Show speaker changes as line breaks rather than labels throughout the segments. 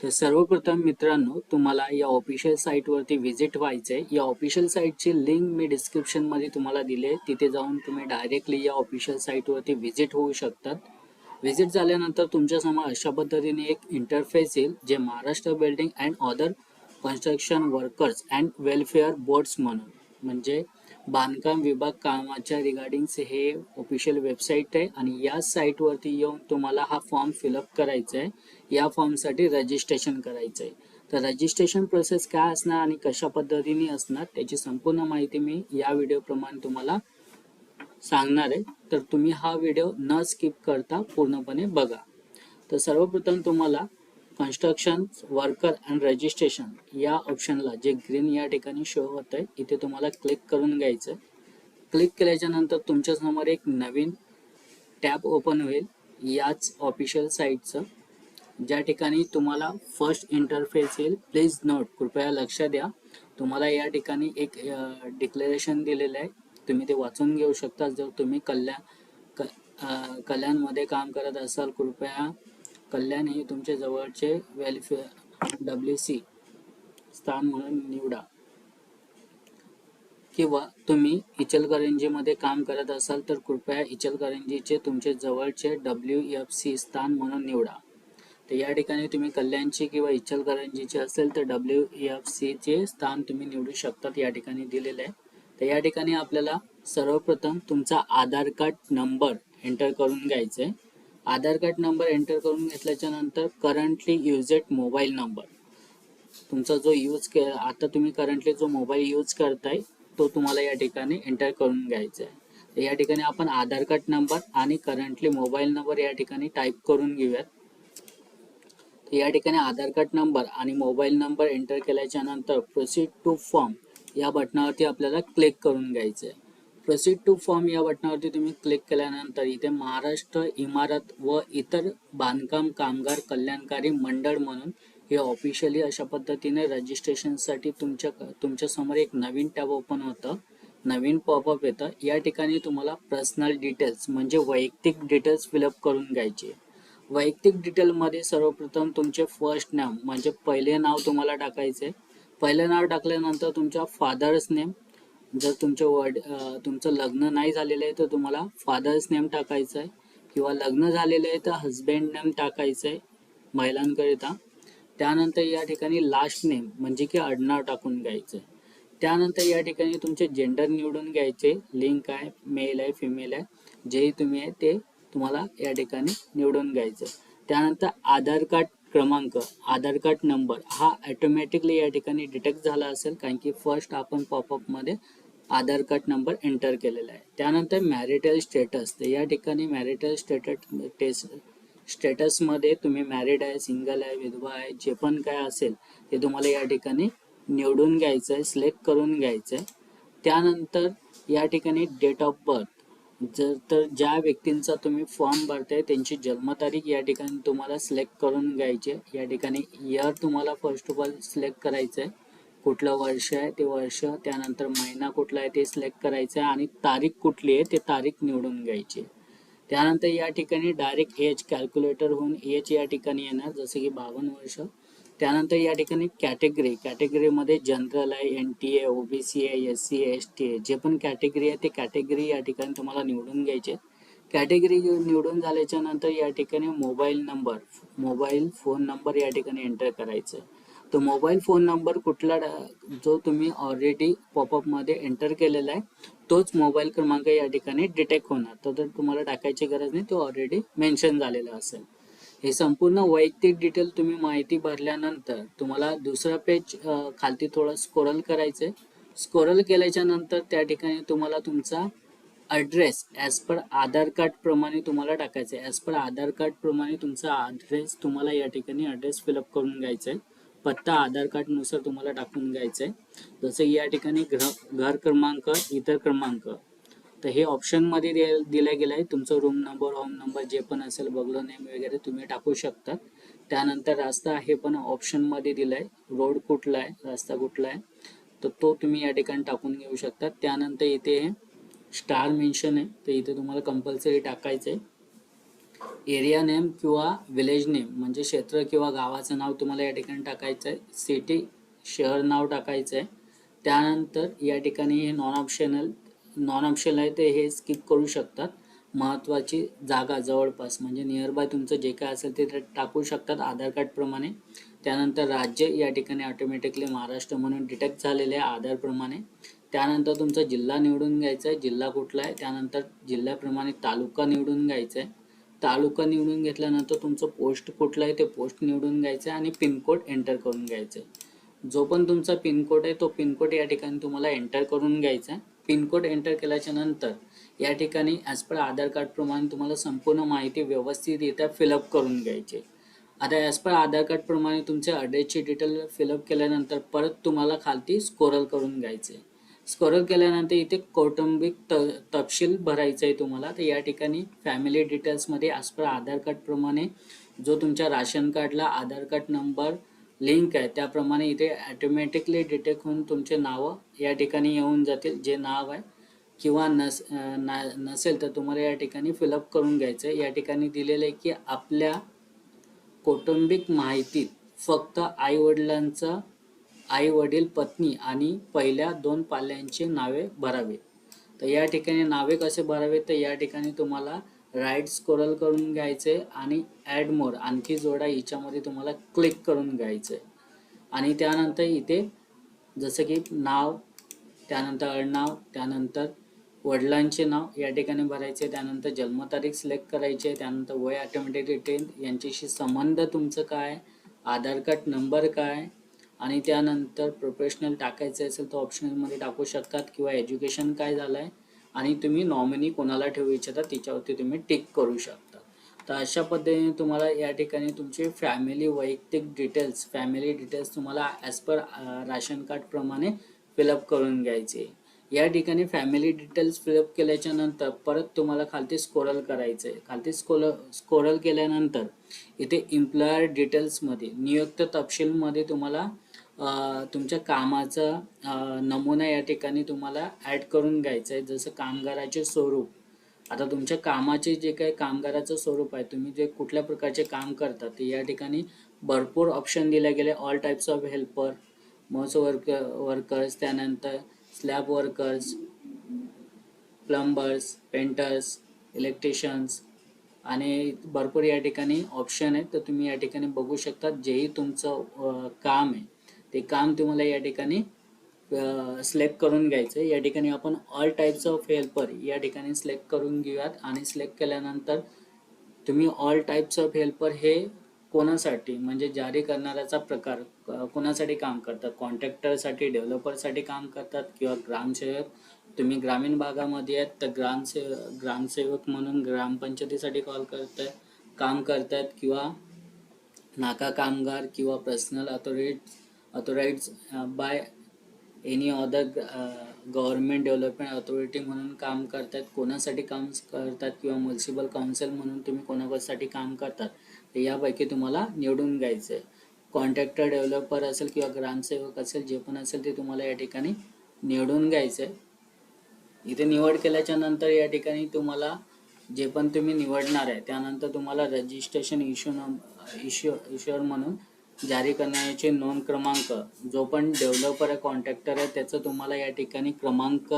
तर सर्वप्रथम मित्रांनो तुम्हाला या ऑफिशियल साईटवरती व्हिजिट व्हायचं आहे या ऑफिशियल साईटची लिंक मी डिस्क्रिप्शनमध्ये तुम्हाला दिली आहे तिथे जाऊन तुम्ही डायरेक्टली या ऑफिशियल साईटवरती व्हिजिट होऊ शकतात. व्हिजिट झाल्यानंतर तुमच्यासमोर अशा पद्धतीने एक इंटरफेस येईल जे Maharashtra building and other construction workers and welfare boards म्हणून. म्हणजे बांधकाम विभाग कामाच्या रिगार्डिंगचे हे ऑफिशियल वेबसाईट आहे आणि या साईटवरती येऊन तुम्हाला हा फॉर्म फिलअप करायचा आहे या फॉर्मसाठी रजिस्ट्रेशन करायचं आहे तर रजिस्ट्रेशन प्रोसेस काय असणार आणि कशा पद्धतीने असणार त्याची संपूर्ण माहिती मी या व्हिडिओप्रमाणे तुम्हाला सांगणार आहे. तर तुम्ही हा व्हिडिओ न स्किप करता पूर्णपणे बघा. तर सर्वप्रथम तुम्हाला कन्स्ट्रक्शन वर्कर अँड रजिस्ट्रेशन या ऑप्शनला जे ग्रीन या ठिकाणी शो होत आहे इथे तुम्हाला क्लिक करून घ्यायचं क्लिक केल्याच्यानंतर तुमच्यासमोर एक नवीन टॅब ओपन होईल याच ऑफिशियल साईटचं ज्या ठिकाणी तुम्हाला फर्स्ट इंटरफेस येईल प्लीज नोट कृपया लक्ष द्या. तुम्हाला या ठिकाणी एक डिक्लेरेशन दिलेलं आहे. तुम्ही ते वाचून घेऊ शकता. जर तुम्ही कल्याण कल्याणमध्ये काम करत असाल कृपया कल्याण हे तुमच्या जवळचे वेलफेअर डब्ल्यू सी स्थान म्हणून निवडा. किंवा तुम्ही इचलकरंजीमध्ये काम करत असाल तर कृपया इचलकरंजीचे तुमचे जवळचे डब्ल्यू एफ सी स्थान म्हणून निवडा. तर या ठिकाणी तुम्ही कल्याणची किंवा इचलकरंजीचे असेल तर डब्ल्यू एफ सीचे स्थान तुम्ही निवडू शकतात या ठिकाणी दिलेलं आहे. तर या ठिकाणी आपल्याला सर्वप्रथम तुमचा आधार कार्ड नंबर एंटर करून घ्यायचा आहे आधार कार्ड नंबर एंटर करून घेतल्याच्या नंतर करंटली युजेड मोबाईल नंबर तुमचा जो यूज के आता तुम्ही करंटली जो मोबाईल यूज करताय तो तुम्हाला या ठिकाणी एंटर करून घ्यायचा आहे. तर या ठिकाणी आपण आधार कार्ड नंबर आणि करंटली मोबाईल नंबर या ठिकाणी टाईप करून घेऊयात. या ठिकाणी आधार कार्ड नंबर आणि मोबाईल नंबर एंटर केल्याच्यानंतर प्रोसीड टू फॉर्म या बटनावरती आपल्याला क्लिक करून घ्यायचं आहे. प्रोसीड टू फॉर्म या बटनावरती तुम्ही क्लिक केल्यानंतर इथे महाराष्ट्र इमारत व इतर बांधकाम कामगार कल्याणकारी मंडळ म्हणून हे ऑफिशियली अशा पद्धतीने रजिस्ट्रेशनसाठी तुमच्या तुमच्यासमोर एक नवीन टॅब ओपन होतं. नवीन पॉपअप येतं. या ठिकाणी तुम्हाला पर्सनल डिटेल्स म्हणजे वैयक्तिक डिटेल्स फिलअप करून घ्यायचे. वैयक्तिक डिटेलमध्ये सर्वप्रथम तुमचे फर्स्ट नाव म्हणजे पहिले नाव तुम्हाला टाकायचे पहिले नाव टाकल्यानंतर तुमच्या फादर्स नेम जर तुमचे वड तुमचं लग्न नाही झालेलं आहे तर तुम्हाला फादर्स नेम टाकायचं आहे. किंवा लग्न झालेलं आहे तर हजबंड नेम टाकायचं आहे महिलांकरिता. त्यानंतर या ठिकाणी लास्ट नेम म्हणजे की आडनाव टाकून घ्यायचं. आहे त्यानंतर या ठिकाणी तुमचे जेंडर निवडून घ्यायचे. लिंक आहे मेल आहे फिमेल आहे. जेही तुम्ही आहे ते तुम्हाला या ठिकाणी निवडून घ्यायचं त्यानंतर आधार कार्ड क्रमांक आधार कार्ड नंबर हा ऑटोमॅटिकली या ठिकाणी डिटेक्ट झाला असेल कारण की फर्स्ट आपण पॉपअपमध्ये आधार कार्ड नंबर एंटर केलेला आहे. त्यानंतर मॅरिटल स्टेटस तर या ठिकाणी मॅरिटल स्टेटस टेस्ट स्टेटसमध्ये तुम्ही मॅरिड आहे सिंगल आहे विधवा आहे जे पण काय असेल ते तुम्हाला या ठिकाणी निवडून घ्यायचं आहे सिलेक्ट करून घ्यायचं आहे त्यानंतर या ठिकाणी डेट ऑफ बर्थ जर तर ज्या व्यक्तींचा तुम्ही फॉर्म भरताय त्यांची जन्मतारीख या ठिकाणी तुम्हाला सिलेक्ट करून घ्यायची आहे. या ठिकाणी इयर तुम्हाला फर्स्ट ऑफ ऑल सिलेक्ट करायचं आहे कुठलं वर्ष आहे ते वर्ष त्यानंतर महिना कुठला आहे ते सिलेक्ट करायचं आहे आणि तारीख कुठली आहे ते तारीख निवडून घ्यायची त्यानंतर या ठिकाणी डायरेक्ट एज कॅल्क्युलेटर होऊन एज या ठिकाणी येणार जसं की बावन्न वर्ष. त्यानंतर या ठिकाणी कॅटेगरी कॅटेगरीमध्ये जनरल आहे एन टी ए ओबीसी आहे एस सी आहे एस टी आहे जे पण कॅटेगरी आहे ते कॅटेगरी या ठिकाणी तुम्हाला निवडून घ्यायचे कॅटेगरी निवडून झाल्याच्यानंतर या ठिकाणी mobile number mobile phone number या ठिकाणी एंटर करायचं तो मोबाईल फोन नंबर कुठला जो तुम्ही ऑलरेडी पॉपअपमध्ये एंटर केलेला आहे तोच मोबाईल क्रमांक या ठिकाणी डिटेक्ट होणार. तर तर तुम्हाला टाकायची गरज नाही तो ऑलरेडी मेन्शन झालेला असेल. हे संपूर्ण वैयक्तिक डिटेल तुम्ही माहिती भरल्यानंतर तुम्हाला दुसरा पेज खालती थोडं स्कोरल करायचं आहे. स्कोरल केल्याच्यानंतर त्या ठिकाणी तुम्हाला तुमचा address as per Aadhaar card प्रमाणे तुम्हाला टाकायचं आहे. ॲज पर आधार कार्ड प्रमाणे तुमचा ॲड्रेस तुम्हाला या ठिकाणी ॲड्रेस फिलअप करून घ्यायचा आहे. पत्ता आधार कार्डनुसार तुम्हाला टाकून घ्यायचं आहे जसं या ठिकाणी घर घर क्रमांक इतर क्रमांक. तर हे ऑप्शनमध्ये दे दिलं गेलं आहे तुमचं रूम नंबर होम नंबर जे पण असेल बगलो नेम वगैरे तुम्ही टाकू शकता. त्यानंतर रस्ता हे पण ऑप्शनमध्ये दिलं आहे रोड कुठला आहे? रस्ता कुठला आहे? तर तो तुम्ही या ठिकाणी टाकून घेऊ शकता. त्यानंतर इथे स्टार मेन्शन आहे. तर इथे तुम्हाला कंपल्सरी टाकायचं आहे एरिया नेम किंवा विलेज नेम म्हणजे क्षेत्र किंवा गावाचं नाव तुम्हाला या ठिकाणी टाकायचं आहे सिटी शहर नाव टाकायचं आहे त्यानंतर या ठिकाणी हे नॉन ऑप्शनल नॉन ऑप्शनल आहे ते हे स्किप करू शकतात. महत्त्वाची जागा जवळपास म्हणजे नियर बाय तुमचं जे काय असेल ते टाकू शकतात आधार कार्डप्रमाणे त्यानंतर राज्य या ठिकाणी ऑटोमॅटिकली महाराष्ट्र म्हणून डिटेक्ट झालेले आहे आधारप्रमाणे त्यानंतर तुमचा जिल्हा निवडून घ्यायचा आहे जिल्हा कुठला आहे? त्यानंतर जिल्ह्याप्रमाणे तालुका निवडून घ्यायचा आहे तालुका निवडून घेतल्यानंतर तुमचं पोस्ट कुठलं आहे ते पोस्ट निवडून घ्यायचं आहे आणि पिनकोड एंटर करून घ्यायचं. जो पण तुमचा पिनकोड आहे तो पिनकोड या ठिकाणी तुम्हाला एंटर करून घ्यायचा आहे. पिनकोड एंटर केल्याच्यानंतर या ठिकाणी ॲज पर आधार कार्डप्रमाणे तुम्हाला संपूर्ण माहिती व्यवस्थितरित्या फिलअप करून घ्यायची. आता ॲज पर आधार कार्डप्रमाणे तुमच्या ॲड्रेसची डिटेल फिलअप केल्यानंतर परत तुम्हाला खालती स्कोरल करून घ्यायचे. आहे स्कोरल केल्यानंतर इथे कौटुंबिक त तपशील भरायचा आहे तुम्हाला. तर या ठिकाणी फॅमिली डिटेल्समध्ये ॲज पर आधार कार्डप्रमाणे जो तुमच्या राशन कार्डला आधार कार्ड नंबर लिंक आहे त्याप्रमाणे इथे ॲटोमॅटिकली डिटेक्ट होऊन तुमचे नावं या ठिकाणी येऊन जातील. जे नाव आहे किंवा नस ना नसेल तर तुम्हाला या ठिकाणी फिलअप करून घ्यायचं आहे या ठिकाणी दिलेलं आहे की आपल्या कौटुंबिक माहितीत फक्त आईवडिलांचा आई वडील पत्नी आणि पहिल्या दोन पाल्यांची नावे भरावे. तर या ठिकाणी नावे कसे भरावे? तर या ठिकाणी तुम्हाला राईट स्क्रोल करून घ्यायचे आणि ॲड मोर आणखी जोडा. हिच्यामध्ये तुम्हाला क्लिक करून घ्यायचं. आहे आणि त्यानंतर इथे जसं की नाव त्यानंतर अडनाव त्यानंतर वडिलांचे नाव या ठिकाणी भरायचे. त्यानंतर जन्मतारीख सिलेक्ट करायची. आहे त्यानंतर वय ऑटोमॅटिक रिटेन यांच्याशी संबंध तुमचं काय? आधार कार्ड नंबर काय? आणि त्यानंतर प्रोफेशनल टाकायचं असेल तर ऑप्शनलमध्ये टाकू शकतात किंवा एज्युकेशन काय झालं आहे आणि तुम्ही नॉमिनी कोणाला ठेवू इच्छिता तिच्यावरती तुम्ही टिक करू शकता. तर अशा पद्धतीने तुम्हाला या ठिकाणी तुमचे फॅमिली वैयक्तिक डिटेल्स फॅमिली डिटेल्स तुम्हाला ॲज पर राशन कार्डप्रमाणे फिलअप करून घ्यायचे. या ठिकाणी फॅमिली डिटेल्स फिलअप केल्याच्यानंतर परत तुम्हाला खालती स्कोरल करायचं आहे खालती स्कोल स्कोरल केल्यानंतर इथे इम्प्लॉयर डिटेल्समध्ये नियुक्त तपशीलमध्ये तुम्हाला तुमच्या कामाचा नमुना या ठिकाणी तुम्हाला ॲड करून घ्यायचं आहे जसं कामगाराचे स्वरूप. आता तुमच्या कामाचे जे काही कामगाराचं स्वरूप आहे तुम्ही जे कुठल्या प्रकारचे काम करता ते या ठिकाणी भरपूर ऑप्शन दिले गेले. ऑल टाईप्स ऑफ हेल्पर मोस वर्क वर्कर्स त्यानंतर slab workers plumbers painters electricians आणि भरपूर या ठिकाणी ऑप्शन आहेत. तर तुम्ही या ठिकाणी बघू शकता जेही तुमचं काम आहे. ते काम तुम्हाला या ठिकाणी सिलेक्ट करून घ्यायचं आहे या ठिकाणी आपण ऑल टाईप्स ऑफ हेल्पर या ठिकाणी सिलेक्ट करून घेऊयात आणि सिलेक्ट केल्यानंतर तुम्ही ऑल टाईप्स ऑफ हेल्पर हे कोणासाठी म्हणजे जारी करणाऱ्याचा प्रकार कोणासाठी काम करतात? कॉन्ट्रॅक्टरसाठी डेव्हलपरसाठी काम करतात किंवा ग्रामसेवक तुम्ही ग्रामीण भागामध्ये आहेत तर ग्रामसे ग्रामसेवक म्हणून ग्रामपंचायतीसाठी कॉल करताय काम करतात किंवा नाका कामगार किंवा personal authority authorized by any other government development authority म्हणून काम करतात. कोणासाठी काम करतात किंवा म्युन्सिपल काउन्सिल म्हणून तुम्ही कोणासाठी काम करतात तर यापैकी तुम्हाला निवडून घ्यायचं आहे कॉन्ट्रॅक्टर डेव्हलपर असेल किंवा ग्रामसेवक असेल जे पण असेल ते तुम्हाला या ठिकाणी निवडून घ्यायचं आहे इथे निवड केल्याच्यानंतर या ठिकाणी तुम्हाला जे पण तुम्ही निवडणार आहे त्यानंतर तुम्हाला रजिस्ट्रेशन इश्यू इश्यू इश्युअर म्हणून जारी करण्याचे नोंद क्रमांक जो पण डेव्हलपर आहे कॉन्ट्रॅक्टर आहे त्याचं तुम्हाला या ठिकाणी क्रमांक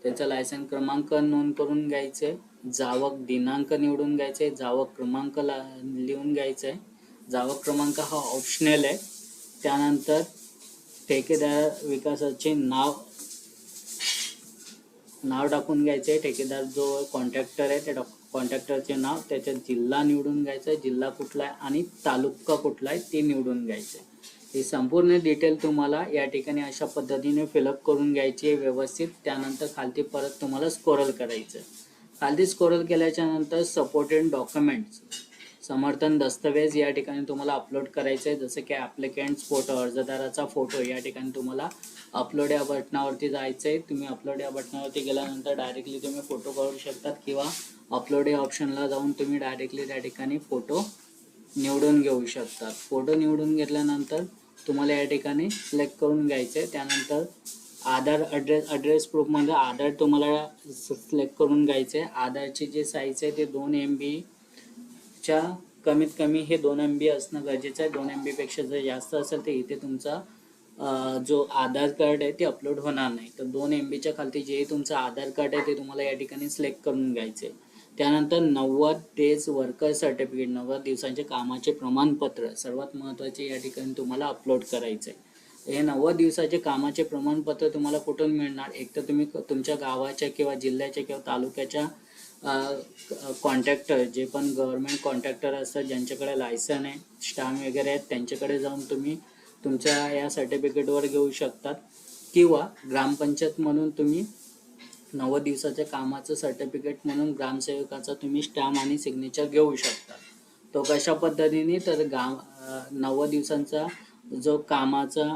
त्याचा लायसन क्रमांक नोंद करून घ्यायचं आहे जावक दिनांक निवडून घ्यायचे जावक क्रमांक ला लिहून घ्यायचा. आहे जावक क्रमांक हा ऑप्शनल आहे. त्यानंतर ठेकेदार विकासाचे नाव नाव टाकून घ्यायचे. ठेकेदार जो कॉन्ट्रॅक्टर आहे त्या कॉन्ट्रॅक्टरचे नाव त्याच्यात जिल्हा निवडून घ्यायचं आहे जिल्हा कुठला आहे आणि तालुका कुठला आहे ते निवडून घ्यायचं आहे. ही संपूर्ण डिटेल तुम्हाला या ठिकाणी अशा पद्धतीने फिलअप करून घ्यायची आहे व्यवस्थित. त्यानंतर खालती परत तुम्हाला स्कोरल करायचं आहे. खालती स्कोरल केल्याच्यानंतर सपोर्टेड डॉक्युमेंट्स समर्थन दस्तऐवज या ठिकाणी तुम्हाला अपलोड करायचं आहे. जसं की ॲप्लिकेंट्स फोटो अर्जदाराचा फोटो या ठिकाणी तुम्हाला अपलोड या बटनावरती जायचं आहे. तुम्ही अपलोड या बटनावरती गेल्यानंतर डायरेक्टली तुम्ही फोटो काढू शकतात किंवा अपलोड या ऑप्शनला जाऊन तुम्ही डायरेक्टली त्या ठिकाणी फोटो निवडून घेऊ शकतात. फोटो निवडून घेतल्यानंतर तुम्हाला या ठिकाणी सिलेक्ट करून घ्यायचं आहे त्यानंतर आधार अड्रेस अड्रेस प्रूफमध्ये आधार तुम्हाला सिलेक्ट करून घ्यायचं आहे आधारची जी साईज आहे ते दोन एम बीच्या कमीत कमी हे दोन एम बी असणं गरजेचं आहे. दोन एम बीपेक्षा जर जास्त असेल तर इथे तुमचा जो आधार कार्ड आहे ते अपलोड होणार नाही. तर दोन एम बीच्या खालती जे तुमचं आधार कार्ड आहे ते तुम्हाला या ठिकाणी सिलेक्ट करून घ्यायचे त्यानंतर नव्वद डेज वर्कर सर्टिफिकेट नव्वद दिवसांचे कामाचे प्रमाणपत्र सर्वात महत्त्वाचे या ठिकाणी तुम्हाला अपलोड करायचं आहे हे नव्वद दिवसाचे कामाचे प्रमाणपत्र तुम्हाला कुठून मिळणार? एक तर तुम्ही क- तुमच्या गावाच्या किंवा जिल्ह्याच्या किंवा तालुक्याच्या कॉन्ट्रॅक्टर जे पण गव्हर्नमेंट कॉन्ट्रॅक्टर असतात ज्यांच्याकडे लायसन आहे स्टॅम्प वगैरे आहेत त्यांच्याकडे जाऊन तुम्ही तुमच्या या सर्टिफिकेटवर घेऊ शकतात. किंवा ग्रामपंचायत म्हणून तुम्ही नव्वद दिवसाच्या कामाचं सर्टिफिकेट म्हणून ग्रामसेवकाचा तुम्ही स्टॅम्प आणि सिग्नेचर घेऊ शकता. तो कशा पद्धतीने? तर गाव नव्वद दिवसांचा जो कामाचा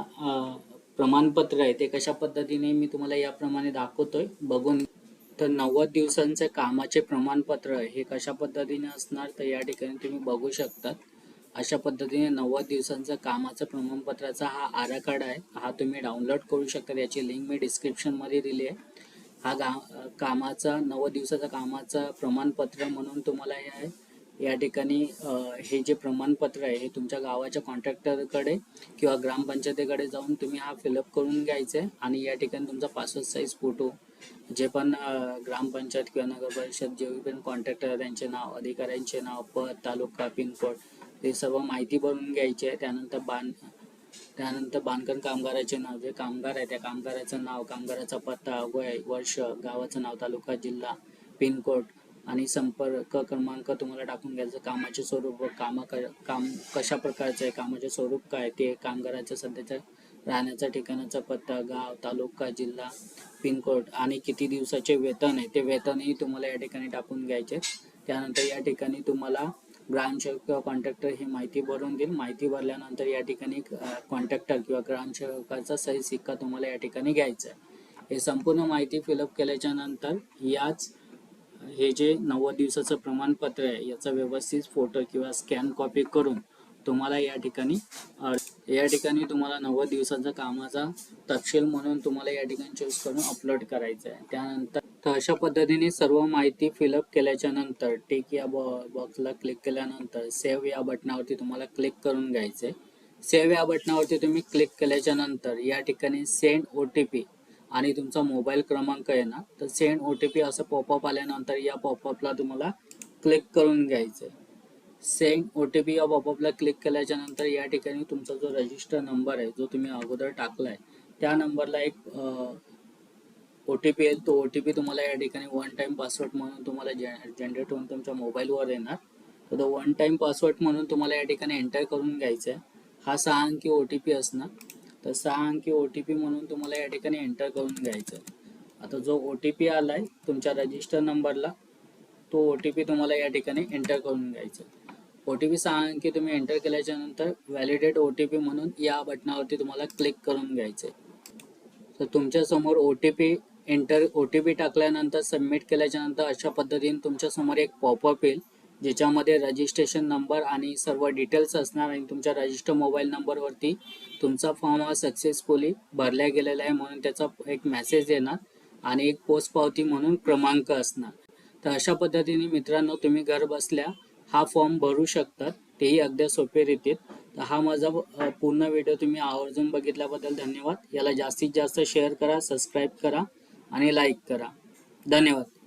प्रमाणपत्र आहे ते कशा पद्धतीने मी तुम्हाला याप्रमाणे दाखवतोय बघून तर नव्वद दिवसांचे कामाचे प्रमाणपत्र हे कशा पद्धतीने असणार तर या ठिकाणी तुम्ही बघू शकतात अशा पद्धतीने नव्वद दिवसांचा कामाचं प्रमाणपत्राचा हा आराखडा आहे हा तुम्ही डाउनलोड करू शकता याची लिंक मी डिस्क्रिप्शनमध्ये दिली आहे. हा गा कामाचा नव्वद दिवसाचा कामाचा प्रमाणपत्र म्हणून तुम्हाला या या ठिकाणी हे जे प्रमाणपत्र आहे हे तुमच्या गावाच्या कॉन्ट्रॅक्टरकडे किंवा ग्रामपंचायतीकडे जाऊन तुम्ही हा फिलअप करून घ्यायचा आहे आणि या ठिकाणी तुमचा पासपोर्ट साईज फोटो जे पण ग्रामपंचायत किंवा नगर परिषद जे पण कॉन्ट्रॅक्टर त्यांचे नाव अधिकाऱ्यांचे नाव पद तालुका पिनकोड हे सर्व माहिती भरून घ्यायची. आहे त्यानंतर बांध त्यानंतर बांधकाम कामगाराचे नाव जे कामगार आहे त्या कामगाराचं नाव कामगाराचा पत्ता वय वर्ष गावाचं नाव तालुका जिल्हा पिनकोड आणि संपर्क क्रमांक तुम्हाला टाकून घ्यायचं. कामाचे स्वरूप व कामा काम कशा प्रकारचं आहे कामाचे स्वरूप काय ते कामगाराचं सध्याच्या राहण्याचा ठिकाणाचा पत्ता गाव तालुका जिल्हा पिनकोड आणि किती दिवसाचे वेतन आहे ते वेतनही तुम्हाला या ठिकाणी टाकून घ्यायचे. त्यानंतर या ठिकाणी तुम्हाला ग्रामसेवक किंवा कॉन्ट्रॅक्टर ही माहिती भरून देईल माहिती भरल्यानंतर या ठिकाणी कॉन्ट्रॅक्टर किंवा ग्रामसेवकाचा सही सिक्का तुम्हाला या ठिकाणी घ्यायचा आहे. हे संपूर्ण माहिती फिलअप केल्याच्यानंतर याच हे जे नव्वद दिवसाचं प्रमाणपत्र आहे याचा व्यवस्थित फोटो किंवा स्कॅन कॉपी करून तुम्हाला या ठिकाणी या ठिकाणी तुम्हाला नव्वद दिवसाचा कामाचा तपशील म्हणून तुम्हाला या ठिकाणी चूज करून अपलोड करायचं आहे त्यानंतर तर अशा पद्धतीने सर्व माहिती फिलअप केल्याच्यानंतर टिक या बॉक्सला क्लिक केल्यानंतर सेव्ह या बटनावरती तुम्हाला क्लिक करून घ्यायचं आहे सेव्ह या बटनावरती तुम्ही क्लिक केल्याच्यानंतर या ठिकाणी सेंड ओ टी पी आणि तुमचा मोबाईल क्रमांक आहे ना तर सेंड ओ टी पी असं पॉपअप आल्यानंतर या पॉपअपला तुम्हाला क्लिक करून घ्यायचं आहे सेम ओ टी पी या पॉपअपला क्लिक केल्याच्यानंतर या ठिकाणी तुमचा जो रजिस्टर नंबर आहे जो तुम्ही अगोदर टाकलाय त्या नंबरला एक ओ टी पी येईल. तो ओ टी पी तुम्हाला या ठिकाणी वन टाइम पासवर्ड म्हणून तुम्हाला जनरेट होऊन तुमच्या मोबाईलवर येणार. तर तो वन टाइम पासवर्ड म्हणून तुम्हाला या ठिकाणी एंटर करून घ्यायचा आहे हा सहा अंकी ओ टी पी असणार. तर सहा अंकी ओ टी पी म्हणून तुम्हाला या ठिकाणी एंटर करून घ्यायचं आहे आता जो ओ टी पी आलाय तुमच्या रजिस्टर नंबरला तो ओ टी पी तुम्हाला या ठिकाणी एंटर करून घ्यायचा ओ टी पी सहा अंकी तुम्ही एंटर केल्याच्यानंतर व्हॅलिडेट ओ टी पी म्हणून या बटनावरती तुम्हाला क्लिक करून घ्यायचे तर तुमच्यासमोर O T P enter O T P टाकल्यानंतर सबमिट केल्याच्यानंतर अशा पद्धतीने तुमच्यासमोर एक पॉपअप येईल ज्याच्यामध्ये रजिस्ट्रेशन नंबर आणि सर्व डिटेल्स असणार आणि तुमच्या रजिस्टर मोबाईल नंबरवरती तुमचा फॉर्म हा सक्सेसफुली भरला गेलेला आहे म्हणून त्याचा एक मेसेज येणार आणि एक पोस्ट पावती म्हणून क्रमांक असणार. तर अशा पद्धतीने मित्रांनो तुम्ही घर बसल्या हा फॉर्म भरू शकतात. तेही अगदी सोपे रीतीत. तर हा माझा पूर्ण व्हिडिओ तुम्ही आवर्जून बघितल्याबद्दल धन्यवाद. याला जास्तीत जास्त शेअर करा सबस्क्राईब करा आणि लाईक करा. धन्यवाद.